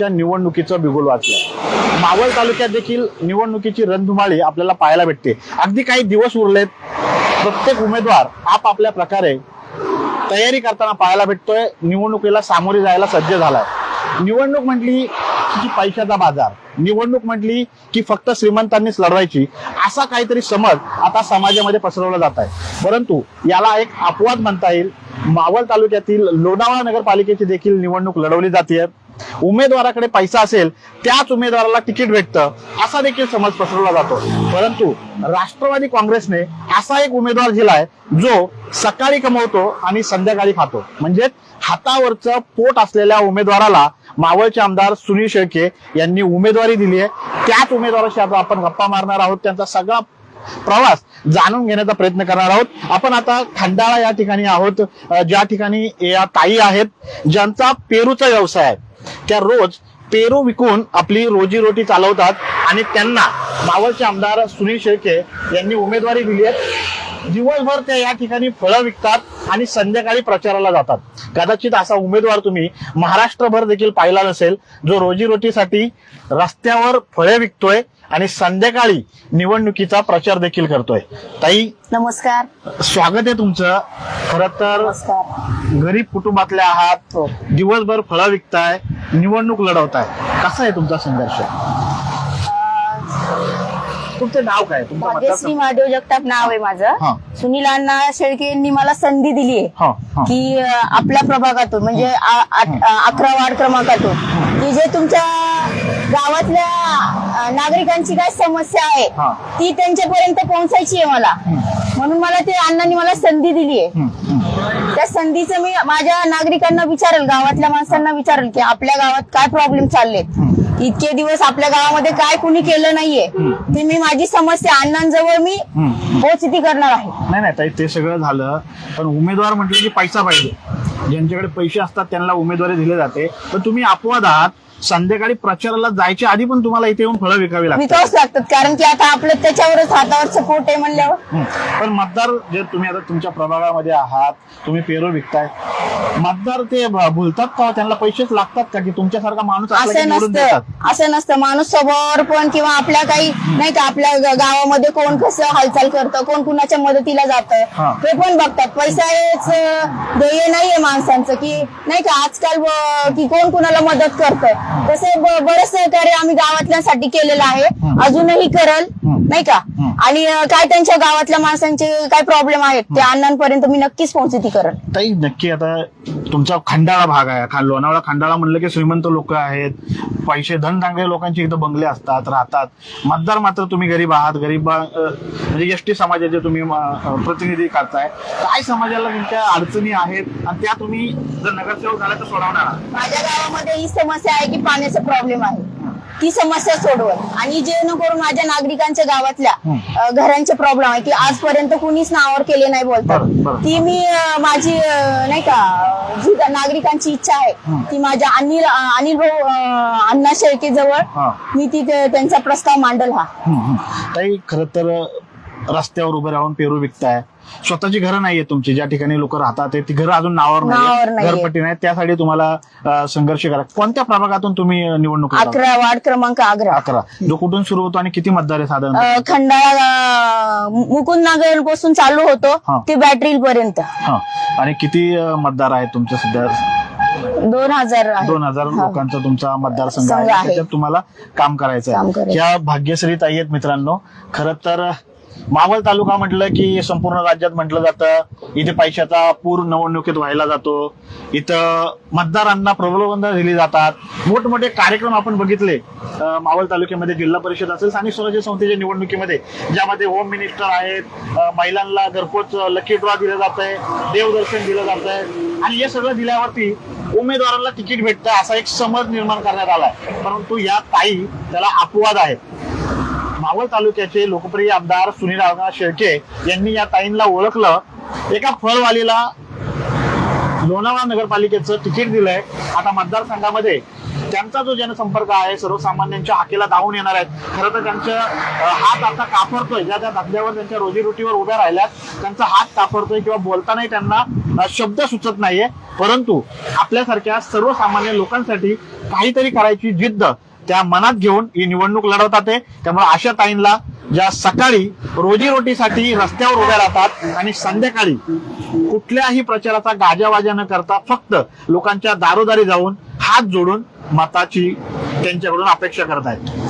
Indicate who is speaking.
Speaker 1: च्या निवडणुकीचं बिगुल वाचला. मावळ तालुक्यात देखील निवडणुकीची रणधुमाळी आपल्याला पाहायला भेटते. अगदी काही दिवस उरलेत प्रत्येक उमेदवार आपापल्या प्रकारे तयारी करताना पाहायला भेटतोय. निवडणुकीला सामोरे जायला सज्ज झालाय. निवडणूक म्हटली की पैशाचा बाजार. निवडणूक म्हटली की फक्त श्रीमंतांनीच लढवायची. असा काहीतरी समज आता समाजामध्ये पसरवला जात आहे. परंतु याला एक अपवाद म्हणता येईल. मावळ तालुक्यातील लोणावळा नगरपालिकेची देखील निवडणूक लढवली जाते उमेदवाराकडे पैसा असेल त्याच उमेदवाराला तिकीट भेटतं. असा देखील समज पसरवला जातो. परंतु राष्ट्रवादी काँग्रेसने असा एक उमेदवार दिलाय जो सकाळी कमवतो आणि संध्याकाळी खातो. म्हणजे हातावरचं पोट असलेल्या उमेदवाराला मावळचे आमदार सुनील शेळके यांनी उमेदवारी दिली आहे. त्याच उमेदवाराशी आता आपण गप्पा मारणार आहोत. त्यांचा सगळा प्रवास जाणून घेण्याचा प्रयत्न करणार आहोत. आपण आता खंडाळा या ठिकाणी आहोत. ज्या ठिकाणी या ताई आहेत ज्यांचा पेरूचा व्यवसाय आहे. त्या रोज पेरू विकून आपली रोजीरोटी चालवतात आणि त्यांना मावळचे आमदार सुनील शेळके यांनी उमेदवारी दिली आहे दिवसभर ते या ठिकाणी फळं विकतात आणि संध्याकाळी प्रचाराला जातात. कदाचित असा उमेदवार तुम्ही महाराष्ट्रभर देखील पाहिला नसेल जो रोजीरोटीसाठी रस्त्यावर फळे विकतोय आणि संध्याकाळी निवडणुकीचा प्रचार देखील करतोय. ताई
Speaker 2: नमस्कार.
Speaker 1: स्वागत आहे तुमचं. खर तर
Speaker 2: नमस्कार.
Speaker 1: गरीब कुटुंबातले आहात.
Speaker 2: हो.
Speaker 1: दिवसभर फळं विकताय निवडणूक लढवताय. कसा आहे तुमचा संघर्ष? तुमचं नाव काय? तुमचं
Speaker 2: भाग्यश्री महादेव जगताप नाव आहे. माझं. सुनील अण्णा शेळके यांनी मला संधी दिली आहे. की आपल्या प्रभागातून म्हणजे अकरा वार्ड क्रमांकातून. की जे तुमच्या गावातल्या नागरिकांची काय समस्या आहे. ती त्यांच्यापर्यंत पोहोचायची आहे मला. म्हणून मला ते अण्णांनी मला संधी दिली आहे. त्या संधीचं मी माझ्या नागरिकांना विचारेल गावातल्या माणसांना विचारेल की आपल्या गावात काय प्रॉब्लेम चाललेत. इतके दिवस आपल्या गावामध्ये काय कुणी केलं नाहीये. ते मी माझी समस्या अण्णांजवळ मी. पोचती करणार आहे.
Speaker 1: नाही नाही ते सगळं झालं. पण उमेदवार म्हटलं की पैसा पाहिजे. ज्यांच्याकडे पैसे असतात त्यांना उमेदवारी दिली जाते. पण तुम्ही अपवाद आहात. संध्याकाळी प्रचाराला जायच्या आधी पण तुम्हाला इथे येऊन फळं विकावी लागतात.
Speaker 2: विकावच लागतात कारण की आता आपलं त्याच्यावरच हातावरचं पोट आहे म्हणल्यावर.
Speaker 1: हं. पण मतदार जे तुम्ही आता तुमच्या प्रभागामध्ये आहात तुम्ही पेरू विकताय. मतदार ते भ- भुलतात का? त्यांना पैसेच लागतात का? की तुमच्यासारखा माणूस असला की
Speaker 2: असं
Speaker 1: निवडून देतात.
Speaker 2: नसतं असं नसतं. माणूस स्वभावावर पण किंवा आपल्या काही नाही का आपल्या ग- गावामध्ये कोण कसं हालचाल करतं कोण कुणाच्या मदतीला जातं
Speaker 1: हा.
Speaker 2: ते पण बघतात. पैसा हेच अं, ध्येय नाहीये माणसांचं की नाही का आजकाल की कोण कुणाला मदत करतं तसं बरंच सहकार्य आम्ही गावातल्यांसाठी केलेलं आहे. अजूनही करल. नाही का. आणि काय त्यांच्या गावातल्या माणसांचे काय प्रॉब्लेम आहेत ते अण्णांपर्यंत मी नक्कीच पोहोचती करल.
Speaker 1: ताई नक्की आता तुमचा खंडाळा भाग आहे. लोणावळा खंडाळा म्हणलं की श्रीमंत लोक आहेत. पैसे धनदांगडे लोकांचे इथं बंगले असतात राहतात. मतदार मात्र तुम्ही गरीब आहात. गरीब म्हणजे एस टी समाजाचे तुम्ही प्रतिनिधी करताय. काय समाजाला तुमच्या अडचणी आहेत? आणि त्या तुम्ही जर नगरसेवक झाला तर सोडवणार आहात
Speaker 2: माझ्या गावामध्ये ही समस्या आहे की पाण्याचा प्रॉब्लेम आहे ती समस्या सोडवत आणि जेणेकरून माझ्या नागरिकांच्या गावातल्या. अ, घरांचे प्रॉब्लेम आहे की आजपर्यंत कुणीच नावावर केले नाही
Speaker 1: बरं,
Speaker 2: बोलतात
Speaker 1: बरं.
Speaker 2: ती मी अ, माझी अ, नाही का अ, जी नागरिकांची इच्छा आहे. ती माझ्या अनिल अ, अनिल भाऊ अ, अण्णा शेळके जवळ
Speaker 1: हा
Speaker 2: मी ती त्यांचा प्रस्ताव मांडल हा.
Speaker 1: ताई खर तर रस्त्यावर उभे राहून पेरू विकताय स्वतःची घरं नाहीये तुमची ज्या ठिकाणी लोक राहतात ते ती घरं अजून नावावर
Speaker 2: नावावर
Speaker 1: नाही
Speaker 2: नाहीये.
Speaker 1: घरपट्टी नाही त्यासाठी तुम्हाला अं, संघर्ष करा कोणत्या प्रभागातून तुम्ही अं, निवडणूक लढवता?
Speaker 2: अकरा वार्ड क्रमांक अकरा
Speaker 1: अकरा जो कुठून सुरू होतो आणि किती मतदार आहे साधारण
Speaker 2: अ, खंडाळा मुकुंद नगरपासून चालू
Speaker 1: हा.
Speaker 2: होतो ते बॅटरी पर्यंत
Speaker 1: हा आणि किती अं, मतदार आहेत तुमच्या सध्या
Speaker 2: दोन हजार आहे.
Speaker 1: दोन हजार
Speaker 2: हा.
Speaker 1: लोकांचा तुमचा मतदारसंघ
Speaker 2: संघ
Speaker 1: आहे
Speaker 2: आहे.
Speaker 1: त्याच्यात तुम्हाला काम करायचं
Speaker 2: काम
Speaker 1: आहे
Speaker 2: करायचं.
Speaker 1: या भाग्यश्री ताई आहेत मित्रांनो खरं तर मावळ तालुका म्हटलं की संपूर्ण राज्यात म्हटलं जातं. इथे पैशाचा पूर निवडणुकीत व्हायला जातो. इथं मतदारांना प्रलोभन दिली जातात. मोठमोठे कार्यक्रम आपण बघितले. मावळ तालुक्यामध्ये जिल्हा परिषद असेल स्थानिक स्वराज्य संस्थेच्या निवडणुकीमध्ये ज्यामध्ये होम मिनिस्टर आहेत. महिलांना घरपोच लकी ड्रॉ दिलं जात आहे देवदर्शन दिलं जात आहे आणि हे सगळं दिल्यावरती उमेदवाराला तिकीट भेटतं असा एक समज निर्माण करण्यात आलाय. परंतु या ताई त्याला अपवाद आहेत. मावळ तालुक्याचे लोकप्रिय आमदार सुनील रावनाथ शेळके यांनी या ताईंना ओळखलं. एका फळवालीला लोणावळा नगरपालिकेचं तिकीट दिलंय. आता मतदारसंघामध्ये त्यांचा जो जनसंपर्क आहे सर्वसामान्यांच्या हाकेला धावून येणार आहेत. खरं तर त्यांचं हात आता कापरतोय. ज्या त्या धंद्यावर त्यांच्या रोजीरोटीवर उभ्या राहिल्यात त्यांचा हात कापरतोय किंवा बोलतानाही त्यांना शब्द सुचत नाहीये. परंतु आपल्यासारख्या सर्वसामान्य लोकांसाठी काहीतरी करायची जिद्द त्या मनात घेऊन ही निवडणूक लढवतात त्यामुळे अशा ताईंना ज्या सकाळी रोजीरोटीसाठी रस्त्यावर उभ्या राहतात आणि संध्याकाळी कुठल्याही प्रचाराचा गाजावाजा न करता फक्त लोकांच्या दारोदारी जाऊन हात जोडून मताची त्यांच्याकडून अपेक्षा करत आहेत